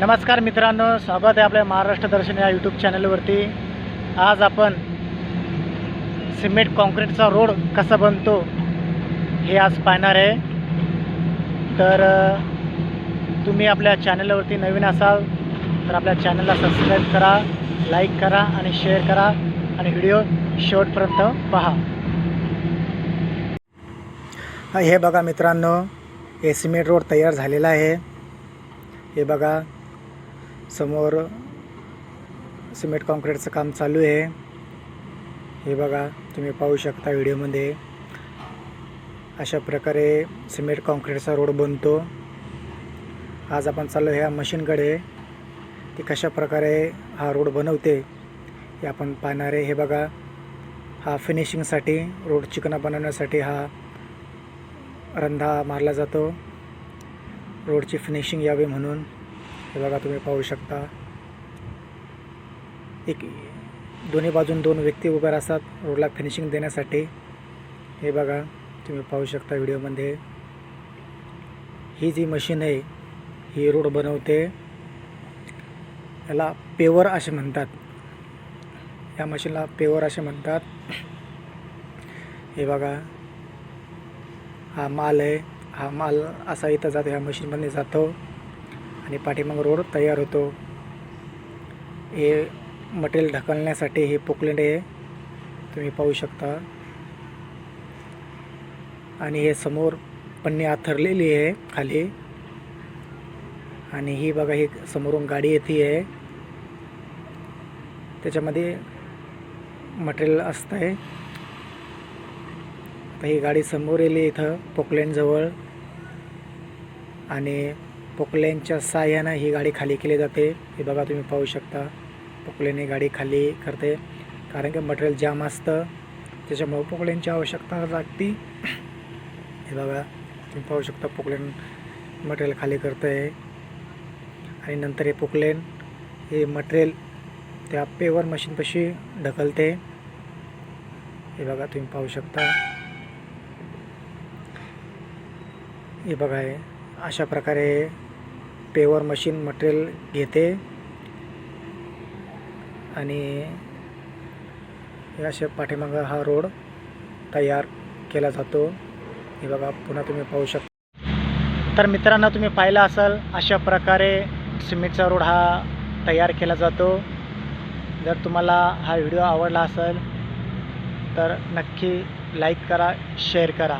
नमस्कार मित्रांनो स्वागत आहे आपल्या महाराष्ट्र दर्शन या यूट्यूब चॅनलवरती आज आपण सिमेंट कॉन्क्रीटचा रोड कसा बनतो हे आज पाहणार आहे. तर तुम्ही आपल्या चॅनलवरती नवीन असाल तर आपल्या चॅनलला सबस्क्राईब करा लाईक करा आणि शेअर करा आणि व्हिडिओ शेवटपर्यंत पहा. हे बघा मित्रांनो हे सिमेंट रोड तयार झालेला आहे. हे बघा समोर सिमेंट कॉन्क्रीटचं काम चालू आहे. हे बघा तुम्ही पाहू शकता व्हिडिओमध्ये. अशा प्रकारे सिमेंट कॉन्क्रीटचा रोड बनतो. आज आपण चाललो ह्या मशीनकडे. ती कशा प्रकारे हा रोड बनवते हे आपण पाहणार आहे. हे बघा हा फिनिशिंगसाठी रोड चिकना बनवण्यासाठी हा रंधा मारला जातो. रोडची फिनिशिंग यावी म्हणून. हे बघा तुम्ही पाहू शकता. एक दोन्ही बाजून दोन व्यक्ती उभ्या असतात रोडला फिनिशिंग देण्यासाठी. हे बघा तुम्ही पाहू शकता व्हिडिओमध्ये. ही जी मशीन आहे ही रोड बनवते. याला पेवर असे म्हणतात. या मशीनला पेवर असे म्हणतात. हे बघा हा माल आहे. हा माल असा इथं जातो ह्या मशीनमध्ये जातो. आणि पाठीमाग रोड तयार होतो. हे मटेरियल ढकलण्यासाठी हे पोकलेंड आहे तुम्ही पाहू शकता. आणि हे समोर पन्नी आथरलेली आहे खाली. आणि ही बघा ही समोरून गाडी येते आहे. त्याच्यामध्ये मटेरियल असतं आहे आता ही गाडी समोर येली इथं पोकलेंडजवळ आणि पोकलेनच्या साह्यानं ही गाडी खाली केली जाते. हे बघा तुम्ही पाहू शकता. पोकलेने गाडी खाली करते. कारण की मटेरियल जाम असतं. त्याच्यामुळं पोकलेनची आवश्यकता लागते. हे बघा तुम्ही पाहू शकता पोकलेन मटेरियल खाली करतं आहे आणि नंतर हे पोकलेन हे मटेरियल त्या पेवर मशीनपाशी ढकलते. हे बघा तुम्ही पाहू शकता. हे बघा हे. अशा प्रकारे पेवर मशीन मटेरियल घेते. आणि हे अशा पाठीमागं हा रोड तयार केला जातो. हे बघा पुन्हा तुम्ही पाहू शकता. तर मित्रांनो तुम्ही पाहिलं असाल अशा प्रकारे सिमेंटचा रोड हा तयार केला जातो. जर तुम्हाला हा व्हिडिओ आवडला असेल तर नक्की लाईक करा शेअर करा.